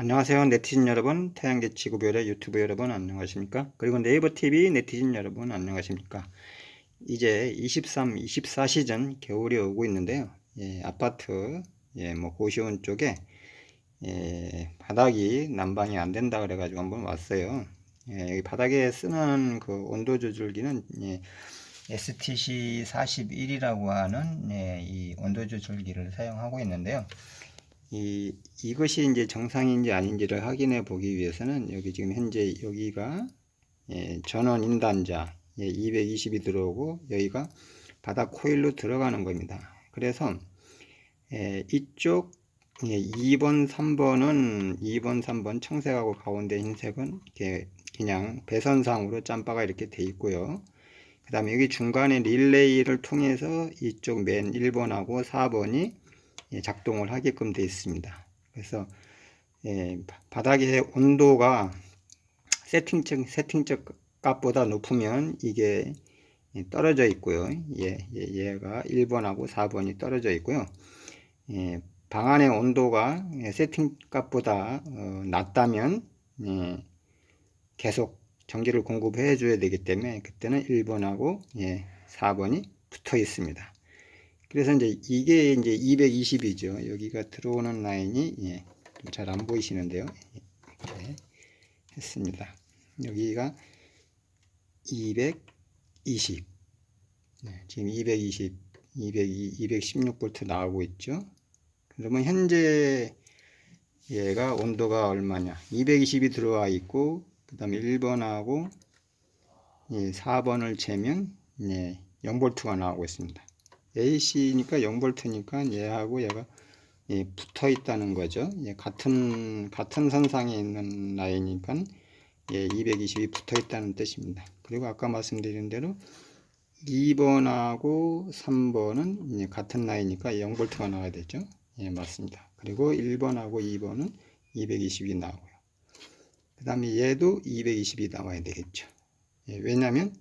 안녕하세요 네티즌 여러분. 태양계 지구별의 유튜브 여러분 안녕하십니까? 그리고 네이버 TV 네티즌 여러분 안녕하십니까? 이제 23, 24 시즌 겨울이 오고 있는데요. 예, 아파트 예, 뭐 고시원 쪽에 예, 바닥이 난방이 안 된다 그래 가지고 한번 왔어요. 예, 여기 바닥에 쓰는 그 온도 조절기는 예, STC 41이라고 하는 예, 이 온도 조절기를 사용하고 있는데요 이, 이것이 이제 정상인지 아닌지를 확인해 보기 위해서는 여기 지금 현재 여기가 예, 전원 인단자 예, 220이 들어오고 여기가 바닥 코일로 들어가는 겁니다. 그래서 예, 이쪽 예, 2번, 3번은 2번, 3번 청색하고 가운데 흰색은 이렇게 그냥 배선상으로 짬바가 이렇게 돼 있고요. 그 다음에 여기 중간에 릴레이를 통해서 이쪽 맨 1번하고 4번이 예, 작동을 하게끔 되어 있습니다. 그래서 예, 바닥의 온도가 세팅적 세팅적 값보다 높으면 이게 예, 떨어져 있고요. 예, 예, 얘가 1번하고 4번이 떨어져 있고요. 예, 방 안의 온도가 예, 세팅 값보다 어, 낮다면 예, 계속 전기를 공급해 줘야 되기 때문에 그때는 1번하고 예, 4번이 붙어 있습니다. 그래서 이제 이게 이제 220이죠. 여기가 들어오는 라인이 예, 잘 안 보이시는데요. 이렇게 했습니다. 여기가 220. 네, 지금 220, 202, 216V 나오고 있죠. 그러면 현재 얘가 온도가 얼마냐? 220이 들어와 있고 그 다음에 1번하고 예, 4번을 재면 예, 0V가 나오고 있습니다. AC니까 0V니까 얘하고 얘가 예, 붙어 있다는 거죠. 예, 같은 같은 선상에 있는 라인이니까 예, 220이 붙어 있다는 뜻입니다. 그리고 아까 말씀드린 대로 2번하고 3번은 예, 같은 라인이니까 0V가 나와야 되죠. 예, 맞습니다. 그리고 1번하고 2번은 220이 나오고요. 그 다음에 얘도 220이 나와야 되겠죠. 예, 왜냐하면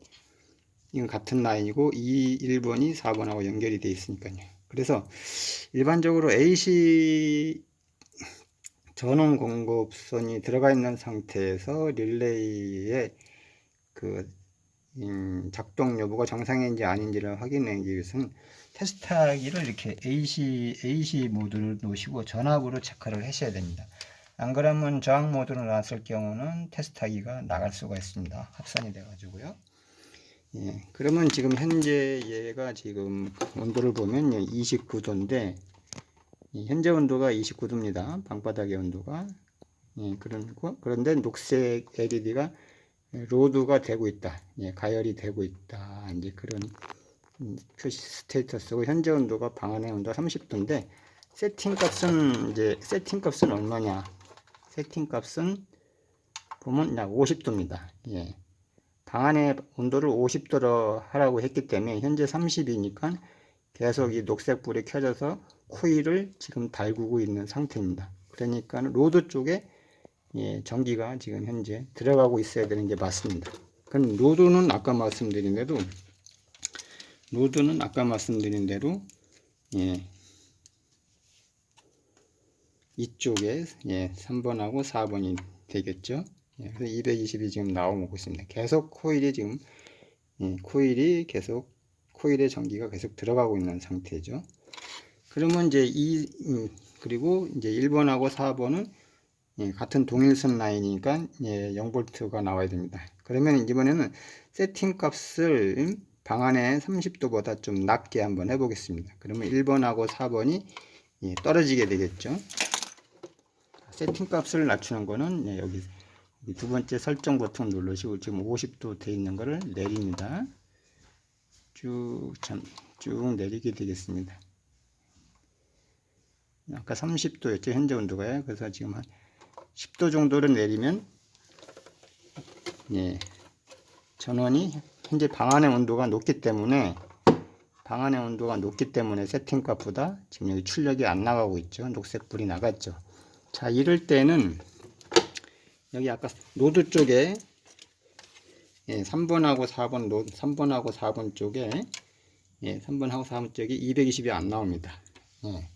이건 같은 라인이고 이 1번이 4번하고 연결이 되어 있으니까요. 그래서 일반적으로 AC 전원 공급선이 들어가 있는 상태에서 릴레이의 그 음, 작동 여부가 정상인지 아닌지를 확인하기 위해서는 테스트하기를 이렇게 AC AC 모드를 놓으시고 전압으로 체크를 하셔야 됩니다. 안 그러면 저항 모드로 놨을 경우는 테스트하기가 나갈 수가 있습니다. 합선이 돼 가지고요. 예, 그러면 지금 현재 얘가 지금 온도를 보면 29도인데 현재 온도가 29도입니다. 방바닥의 온도가 예, 그런 그런데 녹색 LED가 로드가 되고 있다. 예, 가열이 되고 있다. 이제 그런 표시 스테이터스고 현재 온도가 방 안의 온도가 30도인데 세팅 값은 이제 세팅 값은 얼마냐? 세팅 값은 보면 약 50도입니다. 예. 방 안의 온도를 50도로 하라고 했기 때문에 현재 30이니까 계속 이 녹색 불이 켜져서 코일을 지금 달구고 있는 상태입니다. 그러니까 로드 쪽에 예, 전기가 지금 현재 들어가고 있어야 되는 게 맞습니다. 그럼 로드는 아까 말씀드린 대로 로드는 아까 말씀드린 대로 예, 이쪽에 예, 3번하고 4번이 되겠죠. 예, 그래서 220이 지금 나오고 있습니다. 계속 코일이 지금 예, 코일이 계속 코일의 전기가 계속 들어가고 있는 상태죠. 그러면 이제 이 음, 그리고 이제 1번하고 4번은 예, 같은 동일선 라인이니까 예, 0V가 나와야 됩니다. 그러면 이번에는 세팅 값을 방 안에 30도보다 좀 낮게 한번 해보겠습니다. 그러면 1번하고 4번이 예, 떨어지게 되겠죠. 세팅 값을 낮추는 거는 예, 여기 두 번째 설정 버튼 누르시고 지금 50도 돼 있는 거를 내립니다. 쭉, 참, 쭉 내리게 되겠습니다. 아까 30도였죠. 현재 온도가요. 그래서 지금 한 10도 정도를 내리면, 예, 전원이 현재 방 안의 온도가 높기 때문에, 방 안의 온도가 높기 때문에 세팅 값보다 지금 여기 출력이 안 나가고 있죠. 녹색 불이 나갔죠. 자, 이럴 때는 여기 아까 노드 쪽에 예, 3번하고 4번 노드 3번하고 4번 쪽에 예, 3번하고 4번 쪽에 220이 안 나옵니다. 예,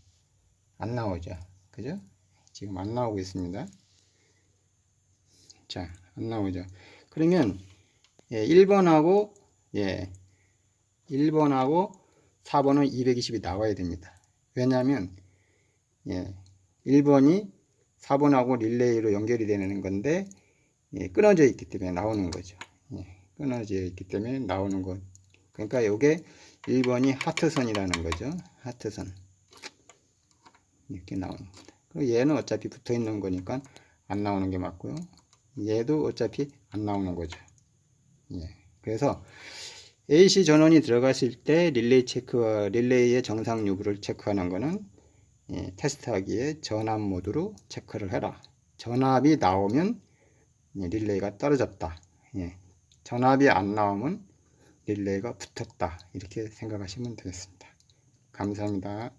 안 나오죠. 그죠? 지금 안 나오고 있습니다. 자, 안 나오죠. 그러면 예, 1번하고 예, 1번하고 4번은 220이 나와야 됩니다. 왜냐하면 예, 1번이 4번하고 릴레이로 연결이 되는 건데 예, 끊어져 있기 때문에 나오는 거죠. 예, 끊어져 있기 때문에 나오는 것. 그러니까 이게 1번이 하트선이라는 거죠. 하트선. 이렇게 나오는 겁니다. 그리고 얘는 어차피 붙어 있는 거니까 안 나오는 게 맞고요. 얘도 어차피 안 나오는 거죠. 예. 그래서 AC 전원이 들어갔을 때 릴레이 체크 와 릴레이의 정상 여부를 체크하는 거는 예, 테스트하기에 전압 모드로 체크를 해라. 전압이 나오면 예, 릴레이가 떨어졌다. 예. 전압이 안 나오면 릴레이가 붙었다. 이렇게 생각하시면 되겠습니다. 감사합니다.